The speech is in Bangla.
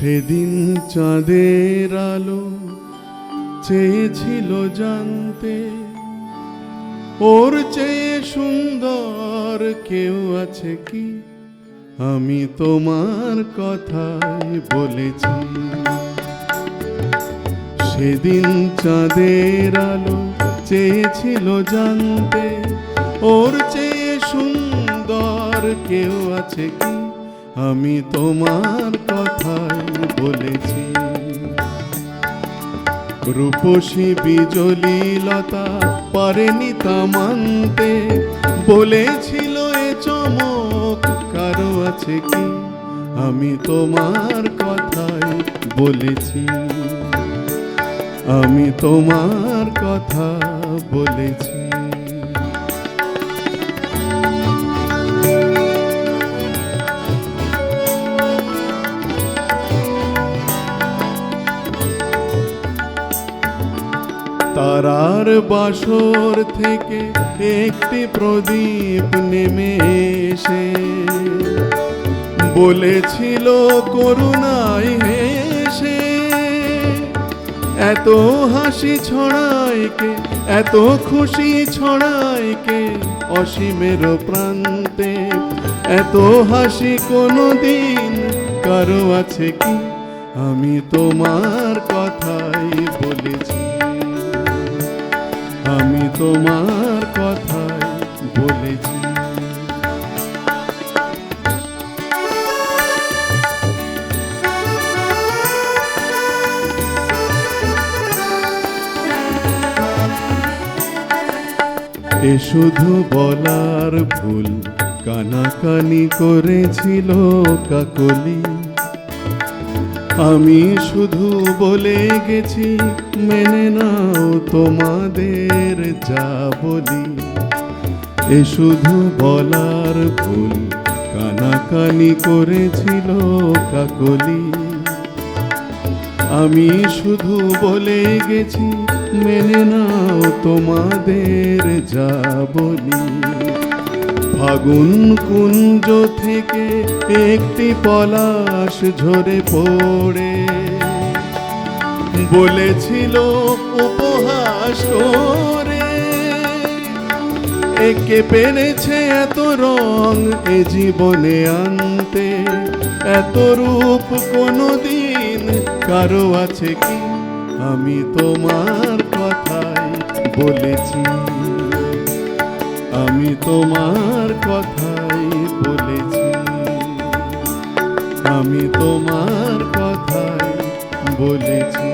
সেদিন চাঁদের আলো চেয়েছিল জানতে। ওর চেয়ে সুন্দর কেউ আছে কি? আমি তোমার কথাই বলেছি। সেদিন চাঁদের আলো চেয়েছিল জানতে। ওর চেয়ে সুন্দর কেউ আছে কি? আমি তোমার কথাই বলেছি। রূপসী বিজলি লতা পারেনি তা মানতে। বলেছিল এ চমক কারও আছে কি? আমি তোমার কথাই বলেছি। আমি তোমার কথা বলেছি। তারার বাসর থেকে একটি প্রদীপ নেমে এসে বলেছিল, করুণায় হেসে, এত হাসি ছড়ায় কে, এত খুশি ছড়ায় কে অসীমের প্রান্তে, এত হাসি কোনো দিন কারও আছে কি? আমি তোমার কথাই বলেছি। তোমার কথাই বলেছি। এ শুধু বলার ভুল কানাকানি করেছিল কাকলি। আমি শুধু বলে গেছি, মেনে নাও তোমাদের যা বলি। এ শুধু বলার ভুল, কানাকানি করেছিল কাকলি। আমি শুধু বলে গেছি, মেনে নাও তোমাদের যা বলি। ফাগুন কুঞ্জ থেকে একটি পলাশ ঝরে পড়ে। বলেছিল উপহাস করে, একে পেরেছে এত রং এ জীবনে আনতে। এত রূপ কোনো দিন কারও আছে কি? আমি তোমার কথাই বলেছি। আমি তোমার কথাই বলেছি। আমি তোমার কথাই বলেছি।